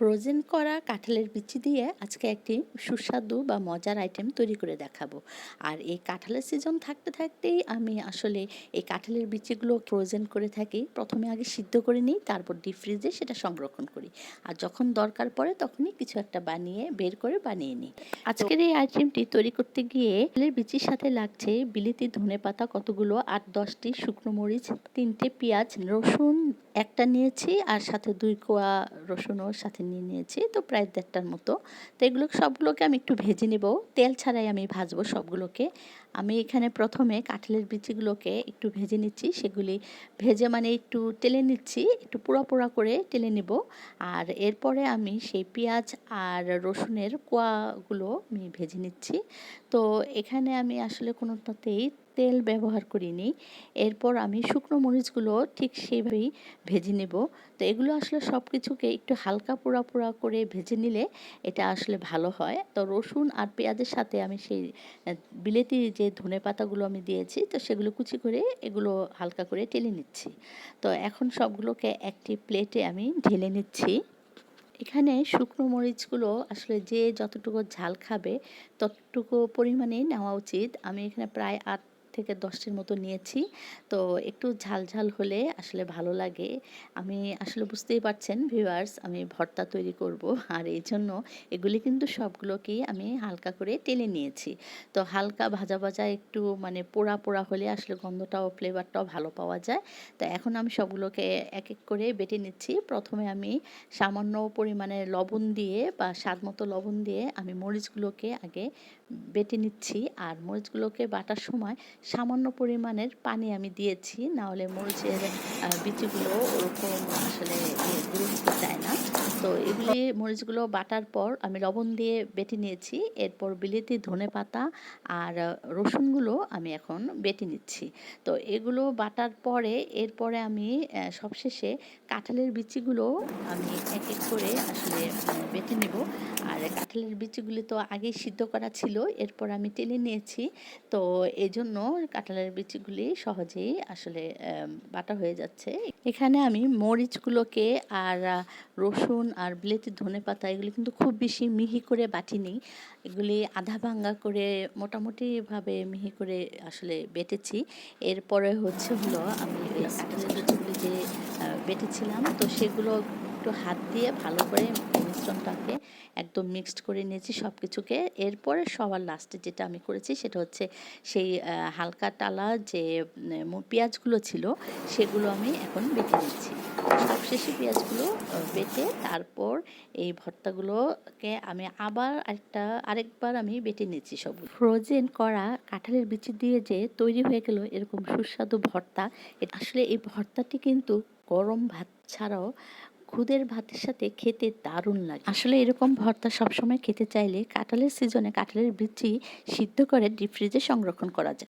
Frozen করা কাঁঠালের বিচি দিয়ে আজকে একটি সুস্বাদু বা মজার আইটেম তৈরি করে দেখাবো। আর এই কাঁঠালের সিজন থাকতে থাকতেই আমি আসলে এই কাঁঠালের বিচিগুলো ফ্রোজেন করে থাকি। প্রথমে আগে সিদ্ধ করে নিই, তারপর ডিপ ফ্রিজে সেটা সংরক্ষণ করি। আর যখন দরকার পড়ে তখনই কিছু একটা বানিয়ে বের করে বানিয়ে নিই। আজকের এই আইটেমটি তৈরি করতে গিয়ে কাঁঠালের বিচির সাথে লাগছে বিলিতি ধনে পাতা কতগুলো? আট, দশটি শুকনো মরিচ, তিনটে পেঁয়াজ, রসুন একটা নিয়েছি আর সাথে দুই কোয়া রসুনও সাথে নিয়ে নিয়েছি, তো প্রায় দেড়টার মতো। তো এগুলো সবগুলোকে আমি একটু ভেজে নেব। তেল ছাড়াই আমি ভাজবো সবগুলোকে। আমি এখানে প্রথমে কাঁঠালের বিচিগুলোকে একটু ভেজে নিচ্ছি। সেগুলি ভেজে মানে একটু টেলে নিচ্ছি, একটু পোড়া পোড়া করে টেলে নেব। আর এরপরে আমি সেই পেঁয়াজ আর রসুনের কোয়াগুলো আমি ভেজে নিচ্ছি। তো এখানে আমি আসলে কোনো কোনোটাতেই তেল ব্যবহার করিনি। এরপর আমি শুকনো মরিচগুলো ঠিক সেইভাবেই ভেজে নেব। তো এগুলো আসলে সব কিছুকে একটু হালকা পোড়া পোড়া করে ভেজে নিলে এটা আসলে ভালো হয়। তো রসুন আর পেঁয়াজের সাথে আমি সেই বিলেতি যে ধনে পাতাগুলো আমি দিয়েছি, তো সেগুলো কুচি করে এগুলো হালকা করে টেলে নিচ্ছি। তো এখন সবগুলোকে একটি প্লেটে আমি ঢেলে নিচ্ছি। এখানে শুকনো মরিচগুলো আসলে যে যতটুকু ঝাল খাবে ততটুকু পরিমাণেই নেওয়া উচিত। আমি এখানে প্রায় আট থেকে দশটির মতো নিয়েছি। তো একটু ঝাল ঝাল হলে আসলে ভালো লাগে। আমি আসলে বুঝতেই পারছেন ভিউয়ার্স আমি ভর্তা তৈরি করব। আর এই জন্য এগুলি কিন্তু সবগুলোকেই আমি হালকা করে টেলে নিয়েছি। তো হালকা ভাজা ভাজা একটু মানে পোড়া পোড়া হলে আসলে গন্ধটাও ফ্লেভারটাও ভালো পাওয়া যায়। তো এখন আমি সবগুলোকে এক এক করে বেটে নিচ্ছি। প্রথমে আমি সামান্য পরিমাণে লবণ দিয়ে বা স্বাদ মতো লবণ দিয়ে আমি মরিচগুলোকে আগে বেটে নিচ্ছি। আর মরিচগুলোকে বাটার সময় সামান্য পরিমাণের পানি আমি দিয়েছি নাহলে মরিচের বিচিগুলো ওরকম আসলে গুরুত্ব দেয় না। তো এগুলি মরিচগুলো বাটার পর আমি লবণ দিয়ে বেটে নিয়েছি। এরপর বিলেতি ধনে পাতা আর রসুনগুলো আমি এখন বেটে নিচ্ছি। তো এগুলো বাটার পরে এরপরে আমি সবশেষে কাঁঠালের বিচিগুলো আমি এক এক করে আসলে বেটে নেব। আর কাঁঠালের বিচিগুলি তো আগেই সিদ্ধ করা ছিল, এরপর আমি টেনে নিয়েছি। তো এই জন্য কাঁঠালের বিচিগুলি সহজেই আসলে বাটা হয়ে যাচ্ছে। এখানে আমি মরিচগুলোকে আর রসুন আর বিলেতি ধনে পাতা, এগুলি কিন্তু খুব বেশি মিহি করে বাটি বাটিনি এগুলি আধা ভাঙ্গা করে মোটামুটিভাবে মিহি করে আসলে বেটেছি। এরপরে হচ্ছে হলো আমি যে বেটেছিলাম, তো সেগুলো একটু হাত দিয়ে ভালো করে মিশ্রণটাকে একদম মিক্সড করে নিয়েছি সব কিছুকে এরপরে সবার লাস্টে যেটা আমি করেছি সেটা হচ্ছে সেই হালকা টালা যে পেঁয়াজগুলো ছিল, সেগুলো আমি এখন বেটে নিচ্ছি। সবশেষে পেঁয়াজগুলো বেটে তারপর এই ভর্তাগুলোকে আমি আবার আরেকটা, আরেকবার আমি বেটে নিয়েছি সব ফ্রোজেন করা কাঁঠালের বিচি দিয়ে যে তৈরি হয়ে গেল এরকম সুস্বাদু ভর্তা আসলে এই ভর্তাটি কিন্তু গরম ভাত ছাড়াও খুদের ভাতের সাথে খেতে দারুণ লাগে। আসলে এরকম ভর্তা সবসময় খেতে চাইলে কাঁঠালের সিজনে কাঁঠালের বিচি সিদ্ধ করে ডিপ ফ্রিজে সংরক্ষণ করা যায়।